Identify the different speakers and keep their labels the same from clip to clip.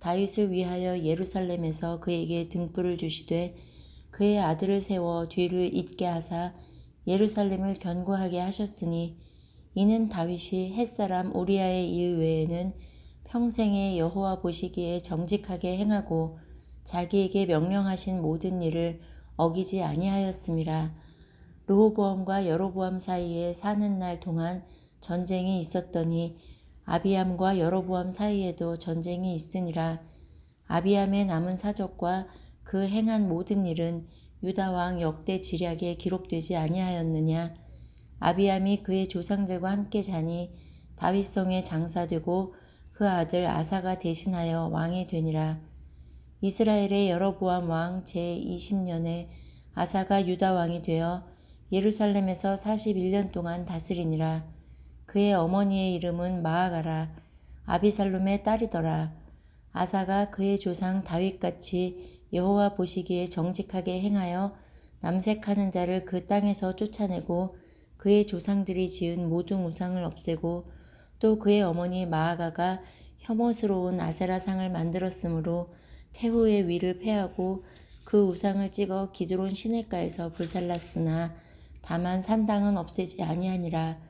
Speaker 1: 다윗을 위하여 예루살렘에서 그에게 등불을 주시되 그의 아들을 세워 뒤를 잇게 하사 예루살렘을 견고하게 하셨으니 이는 다윗이 햇사람 우리아의 일 외에는 평생에 여호와 보시기에 정직하게 행하고 자기에게 명령하신 모든 일을 어기지 아니하였음이라. 르호보암과 여로보암 사이에 사는 날 동안 전쟁이 있었더니 아비암과 여로보암 사이에도 전쟁이 있으니라. 아비암의 남은 사적과 그 행한 모든 일은 유다 왕 역대 지략에 기록되지 아니하였느냐. 아비암이 그의 조상들과 함께 자니 다윗성에 장사되고 그 아들 아사가 대신하여 왕이 되니라. 이스라엘의 여로보암 왕 제20년에 아사가 유다 왕이 되어 예루살렘에서 41년 동안 다스리니라. 그의 어머니의 이름은 마아가라. 아비살룸의 딸이더라. 아사가 그의 조상 다윗같이 여호와 보시기에 정직하게 행하여 남색하는 자를 그 땅에서 쫓아내고 그의 조상들이 지은 모든 우상을 없애고 또 그의 어머니 마아가가 혐오스러운 아세라상을 만들었으므로 태후의 위를 패하고 그 우상을 찍어 기드론 시내가에서 불살랐으나 다만 산당은 없애지 아니하니라.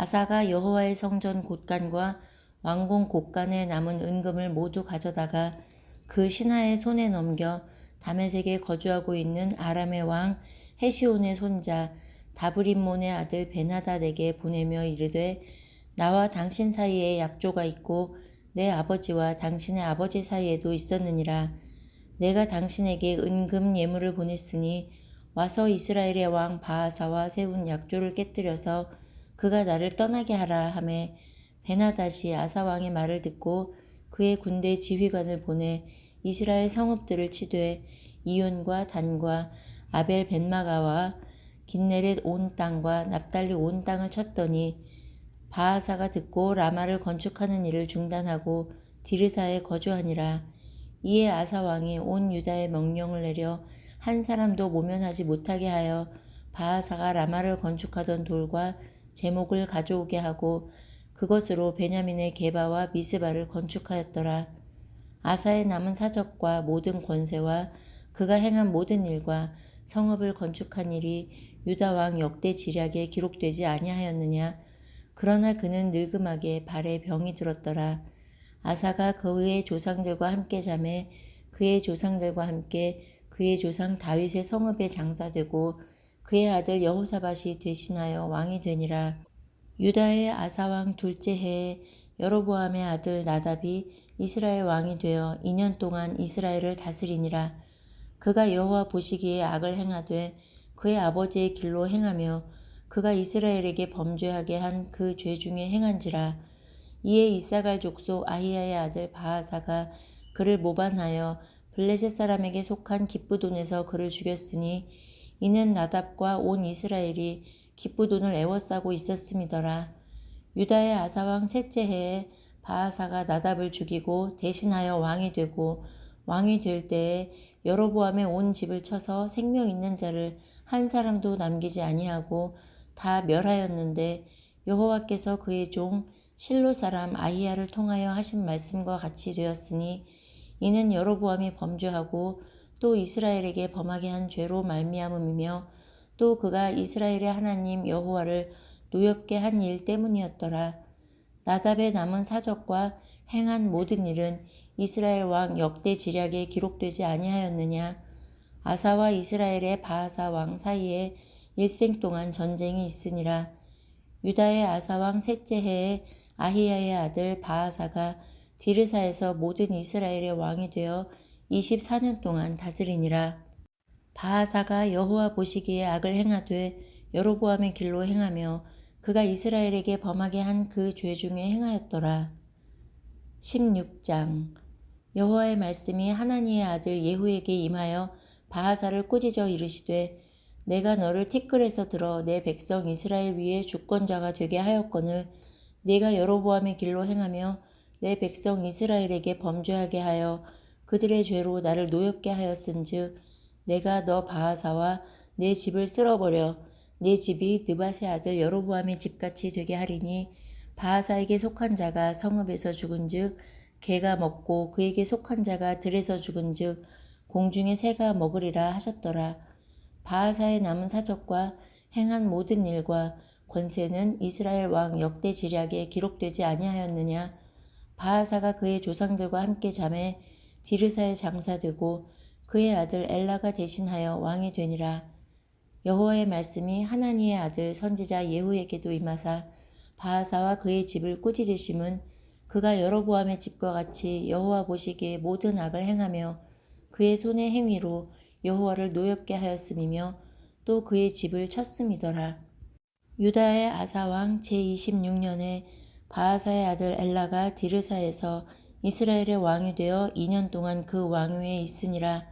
Speaker 1: 아사가 여호와의 성전 곳간과 왕궁 곳간에 남은 은금을 모두 가져다가 그 신하의 손에 넘겨 다메섹에 거주하고 있는 아람의 왕 헤시온의 손자 다브림몬의 아들 베나다에게 보내며 이르되 나와 당신 사이에 약조가 있고 내 아버지와 당신의 아버지 사이에도 있었느니라. 내가 당신에게 은금 예물을 보냈으니 와서 이스라엘의 왕 바하사와 세운 약조를 깨뜨려서 그가 나를 떠나게 하라 하매 베나다시 아사 왕의 말을 듣고 그의 군대 지휘관을 보내 이스라엘 성읍들을 치되 이온과 단과 아벨 벤마가와 긴네렛 온 땅과 납달리 온 땅을 쳤더니 바하사가 듣고 라마를 건축하는 일을 중단하고 디르사에 거주하니라. 이에 아사 왕이 온 유다에 명령을 내려 한 사람도 모면하지 못하게 하여 바하사가 라마를 건축하던 돌과 제목을 가져오게 하고 그것으로 베냐민의 게바와 미스바를 건축하였더라. 아사의 남은 사적과 모든 권세와 그가 행한 모든 일과 성읍을 건축한 일이 유다 왕 역대 지략에 기록되지 아니하였느냐. 그러나 그는 늙음하게 발에 병이 들었더라. 아사가 그의 조상들과 함께 잠에 그의 조상들과 함께 그의 조상 다윗의 성읍에 장사되고 그의 아들 여호사밧이 대신하여 왕이 되니라. 유다의 아사왕 둘째 해에 여로보암의 아들 나답이 이스라엘 왕이 되어 2년 동안 이스라엘을 다스리니라. 그가 여호와 보시기에 악을 행하되 그의 아버지의 길로 행하며 그가 이스라엘에게 범죄하게 한 그 죄 중에 행한지라. 이에 이사갈 족속 아히야의 아들 바하사가 그를 모반하여 블레셋 사람에게 속한 기쁘돈에서 그를 죽였으니 이는 나답과 온 이스라엘이 기쁘돈을 애워싸고 있었음이더라. 유다의 아사왕 셋째 해에 바하사가 나답을 죽이고 대신하여 왕이 되고 왕이 될 때에 여로보암의 온 집을 쳐서 생명 있는 자를 한 사람도 남기지 아니하고 다 멸하였는데 여호와께서 그의 종 실로 사람 아히야를 통하여 하신 말씀과 같이 되었으니 이는 여로보암이 범죄하고 또 이스라엘에게 범하게 한 죄로 말미암음이며 또 그가 이스라엘의 하나님 여호와를 노엽게 한 일 때문이었더라. 나답의 남은 사적과 행한 모든 일은 이스라엘 왕 역대 지략에 기록되지 아니하였느냐 아사와 이스라엘의 바하사 왕 사이에 일생 동안 전쟁이 있으니라 유다의 아사 왕 셋째 해에 아히야의 아들 바하사가 디르사에서 모든 이스라엘의 왕이 되어 24년 동안 다스리니라 바하사가 여호와 보시기에 악을 행하되 여로보암의 길로 행하며 그가 이스라엘에게 범하게 한 그 죄 중에 행하였더라. 16장 여호와의 말씀이 하나니의 아들 예후에게 임하여 바하사를 꾸짖어 이르시되 내가 너를 티끌에서 들어 내 백성 이스라엘 위에 주권자가 되게 하였거늘 내가 여로보암의 길로 행하며 내 백성 이스라엘에게 범죄하게 하여 그들의 죄로 나를 노엽게 하였은즉 내가 너 바하사와 내 집을 쓸어버려 내 집이 느바세 아들 여로보암의 집같이 되게 하리니 바하사에게 속한 자가 성읍에서 죽은즉 개가 먹고 그에게 속한 자가 들에서 죽은즉 공중의 새가 먹으리라 하셨더라. 바하사의 남은 사적과 행한 모든 일과 권세는 이스라엘 왕 역대 지략에 기록되지 아니하였느냐 바하사가 그의 조상들과 함께 잠에 디르사에 장사되고 그의 아들 엘라가 대신하여 왕이 되니라. 여호와의 말씀이 하나니의 아들 선지자 예후에게도 임하사 바하사와 그의 집을 꾸짖으심은 그가 여로보암의 집과 같이 여호와 보시기에 모든 악을 행하며 그의 손의 행위로 여호와를 노엽게 하였음이며 또 그의 집을 쳤음이더라. 유다의 아사왕 제26년에 바하사의 아들 엘라가 디르사에서 이스라엘의 왕이 되어 2년 동안 그 왕위에 있으니라.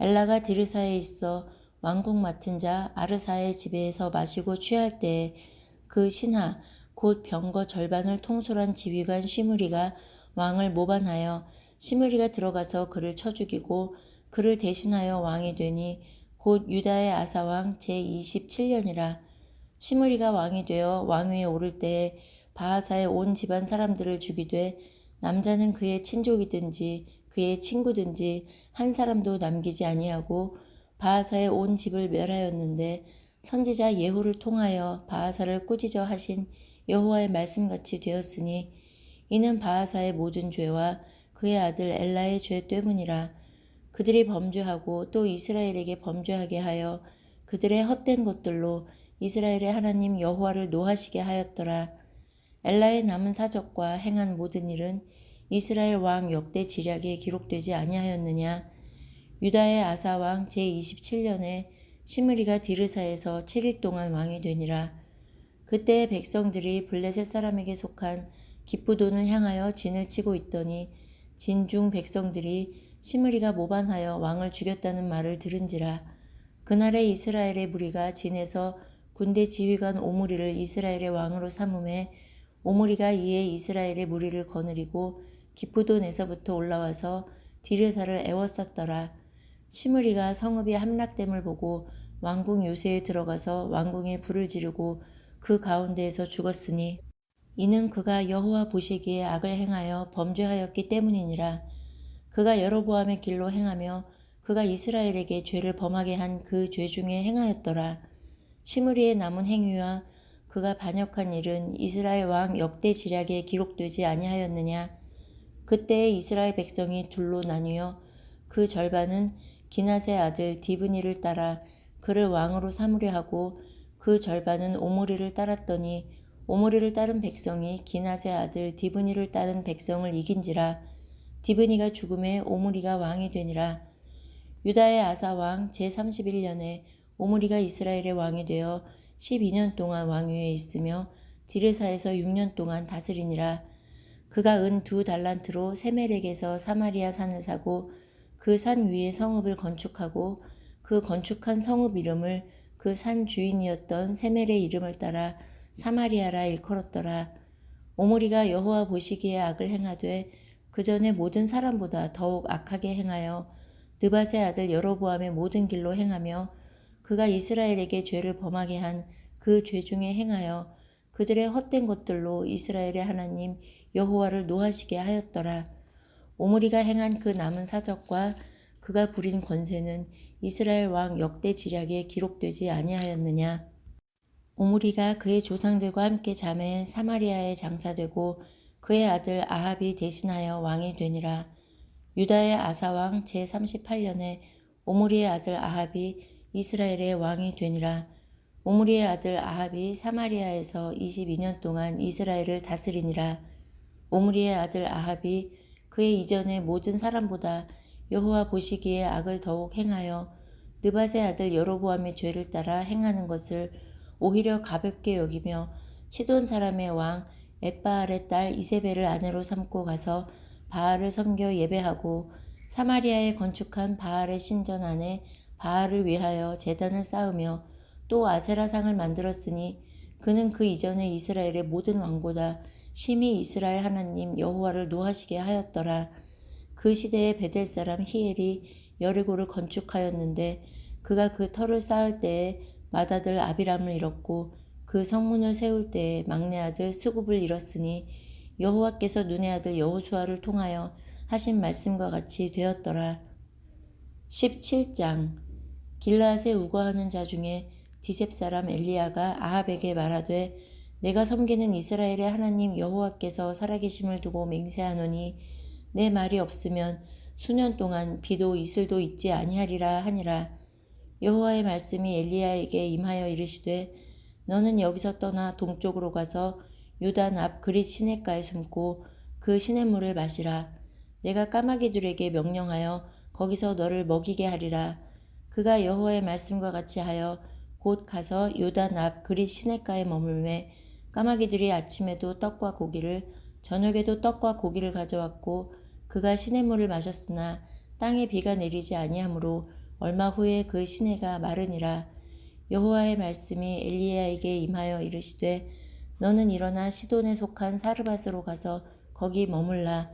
Speaker 1: 엘라가 디르사에 있어 왕국 맡은 자 아르사의 집에서 마시고 취할 때에 그 신하 곧 병거 절반을 통솔한 지휘관 시므리가 왕을 모반하여 시므리가 들어가서 그를 쳐 죽이고 그를 대신하여 왕이 되니 곧 유다의 아사왕 제27년이라 시므리가 왕이 되어 왕위에 오를 때에 바하사의 온 집안 사람들을 죽이되 남자는 그의 친족이든지 그의 친구든지 한 사람도 남기지 아니하고 바하사의 온 집을 멸하였는데 선지자 예후를 통하여 바하사를 꾸짖어 하신 여호와의 말씀같이 되었으니 이는 바하사의 모든 죄와 그의 아들 엘라의 죄 때문이라 그들이 범죄하고 또 이스라엘에게 범죄하게 하여 그들의 헛된 것들로 이스라엘의 하나님 여호와를 노하시게 하였더라 엘라의 남은 사적과 행한 모든 일은 이스라엘 왕 역대 지략에 기록되지 아니하였느냐 유다의 아사 왕 제27년에 시므리가 디르사에서 7일 동안 왕이 되니라. 그때 백성들이 블레셋 사람에게 속한 기쁘돈을 향하여 진을 치고 있더니 진중 백성들이 시므리가 모반하여 왕을 죽였다는 말을 들은지라. 그날에 이스라엘의 무리가 진에서 군대 지휘관 오므리를 이스라엘의 왕으로 삼음해 오므리가 이에 이스라엘의 무리를 거느리고 기쁘돈에서부터 올라와서 디르사를 애워쌌더라. 시므리가 성읍이 함락됨을 보고 왕궁 요새에 들어가서 왕궁에 불을 지르고 그 가운데에서 죽었으니 이는 그가 여호와 보시기에 악을 행하여 범죄하였기 때문이니라 그가 여로보암의 길로 행하며 그가 이스라엘에게 죄를 범하게 한 그 죄 중에 행하였더라 시므리의 남은 행위와 그가 반역한 일은 이스라엘 왕 역대 지략에 기록되지 아니하였느냐? 그때에 이스라엘 백성이 둘로 나뉘어 그 절반은 기나세 아들 디브니를 따라 그를 왕으로 삼으려 하고 그 절반은 오므리를 따랐더니 오므리를 따른 백성이 기나세 아들 디브니를 따른 백성을 이긴지라 디브니가 죽음에 오므리가 왕이 되니라. 유다의 아사 왕 제31년에 오므리가 이스라엘의 왕이 되어 12년 동안 왕위에 있으며 디르사에서 6년 동안 다스리니라 그가 은 두 달란트로 세멜에게서 사마리아 산을 사고 그 산 위에 성읍을 건축하고 그 건축한 성읍 이름을 그 산 주인이었던 세멜의 이름을 따라 사마리아라 일컬었더라. 오므리가 여호와 보시기에 악을 행하되 그 전에 모든 사람보다 더욱 악하게 행하여 느바세 아들 여로보암의 모든 길로 행하며 그가 이스라엘에게 죄를 범하게 한 그 죄 중에 행하여 그들의 헛된 것들로 이스라엘의 하나님 여호와를 노하시게 하였더라. 오므리가 행한 그 남은 사적과 그가 부린 권세는 이스라엘 왕 역대 지략에 기록되지 아니하였느냐. 오므리가 그의 조상들과 함께 잠에 사마리아에 장사되고 그의 아들 아합이 대신하여 왕이 되니라. 유다의 아사왕 제38년에 오므리의 아들 아합이 이스라엘의 왕이 되니라. 오므리의 아들 아합이 사마리아에서 22년 동안 이스라엘을 다스리니라. 오므리의 아들 아합이 그의 이전의 모든 사람보다 여호와 보시기에 악을 더욱 행하여 느밧의 아들 여로보암의 죄를 따라 행하는 것을 오히려 가볍게 여기며 시돈 사람의 왕 엣바알의 딸 이세벨을 아내로 삼고 가서 바알을 섬겨 예배하고 사마리아에 건축한 바알의 신전 안에 바알을 위하여 제단을 쌓으며 또 아세라상을 만들었으니 그는 그 이전에 이스라엘의 모든 왕보다 심히 이스라엘 하나님 여호와를 노하시게 하였더라. 그 시대에 베델 사람 히엘이 여리고를 건축하였는데 그가 그 터를 쌓을 때에 맏아들 아비람을 잃었고 그 성문을 세울 때에 막내 아들 스굽을 잃었으니 여호와께서 눈의 아들 여호수아를 통하여 하신 말씀과 같이 되었더라. 17장 길라앗에 우거하는 자 중에 디셉 사람 엘리야가 아합에게 말하되 내가 섬기는 이스라엘의 하나님 여호와께서 살아계심을 두고 맹세하노니 내 말이 없으면 수년 동안 비도 이슬도 있지 아니하리라 하니라. 여호와의 말씀이 엘리야에게 임하여 이르시되 너는 여기서 떠나 동쪽으로 가서 요단 앞 그릿 시냇가에 숨고 그 시냇물을 마시라. 내가 까마귀들에게 명령하여 거기서 너를 먹이게 하리라 그가 여호와의 말씀과 같이 하여 곧 가서 요단 앞 그릿 시냇가에 머물매 까마귀들이 아침에도 떡과 고기를 저녁에도 떡과 고기를 가져왔고 그가 시냇물을 마셨으나 땅에 비가 내리지 아니하므로 얼마 후에 그 시내가 마르니라. 여호와의 말씀이 엘리야에게 임하여 이르시되 너는 일어나 시돈에 속한 사르밧으로 가서 거기 머물라.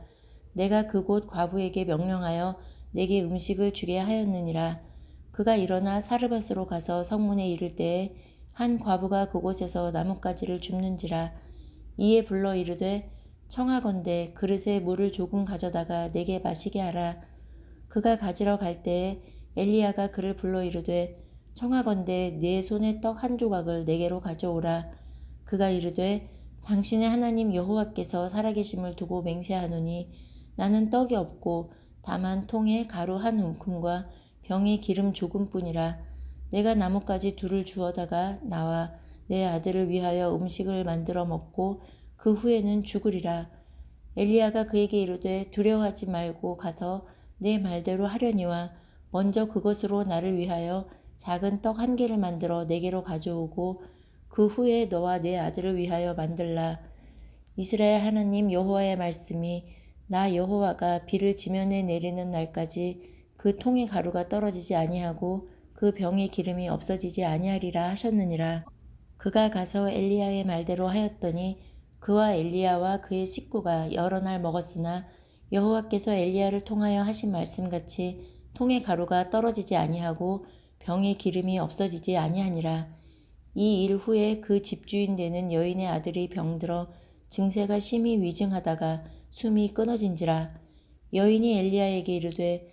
Speaker 1: 내가 그곳 과부에게 명령하여 내게 음식을 주게 하였느니라 그가 일어나 사르밧으로 가서 성문에 이를 때에 한 과부가 그곳에서 나뭇가지를 줍는지라 이에 불러 이르되 청하건대 그릇에 물을 조금 가져다가 내게 마시게 하라. 그가 가지러 갈 때에 엘리야가 그를 불러 이르되 청하건대 내 손에 떡 한 조각을 내게로 가져오라. 그가 이르되 당신의 하나님 여호와께서 살아계심을 두고 맹세하노니 나는 떡이 없고 다만 통에 가루 한 움큼과 병에 기름 조금뿐이라 내가 나뭇가지 둘을 주어다가 나와 내 아들을 위하여 음식을 만들어 먹고 그 후에는 죽으리라 엘리야가 그에게 이르되 두려워하지 말고 가서 내 말대로 하려니와 먼저 그것으로 나를 위하여 작은 떡 한 개를 만들어 내게로 가져오고 그 후에 너와 내 아들을 위하여 만들라. 이스라엘 하나님 여호와의 말씀이 나 여호와가 비를 지면에 내리는 날까지 그 통의 가루가 떨어지지 아니하고 그 병의 기름이 없어지지 아니하리라 하셨느니라. 그가 가서 엘리야의 말대로 하였더니 그와 엘리야와 그의 식구가 여러 날 먹었으나 여호와께서 엘리야를 통하여 하신 말씀같이 통의 가루가 떨어지지 아니하고 병의 기름이 없어지지 아니하니라. 이 일 후에 그 집주인 되는 여인의 아들이 병들어 증세가 심히 위증하다가 숨이 끊어진지라 여인이 엘리야에게 이르되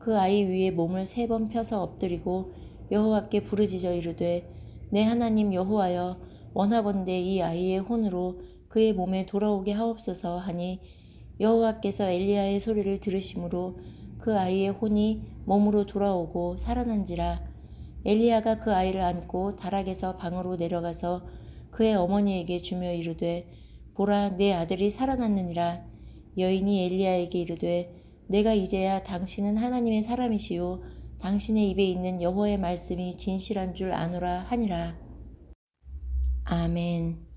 Speaker 1: 그 아이 위에 몸을 세 번 펴서 엎드리고 여호와께 부르짖어 이르되 내 하나님 여호와여 원하건대 이 아이의 혼으로 그의 몸에 돌아오게 하옵소서 하니 여호와께서 엘리야의 소리를 들으심으로 그 아이의 혼이 몸으로 돌아오고 살아난지라. 엘리야가 그 아이를 안고 다락에서 방으로 내려가서 그의 어머니에게 주며 이르되 보라 내 아들이 살아났느니라. 여인이 엘리야에게 이르되 내가 이제야 당신은 하나님의 사람이시요 당신의 입에 있는 여호와의 말씀이 진실한 줄 아노라 하니라. 아멘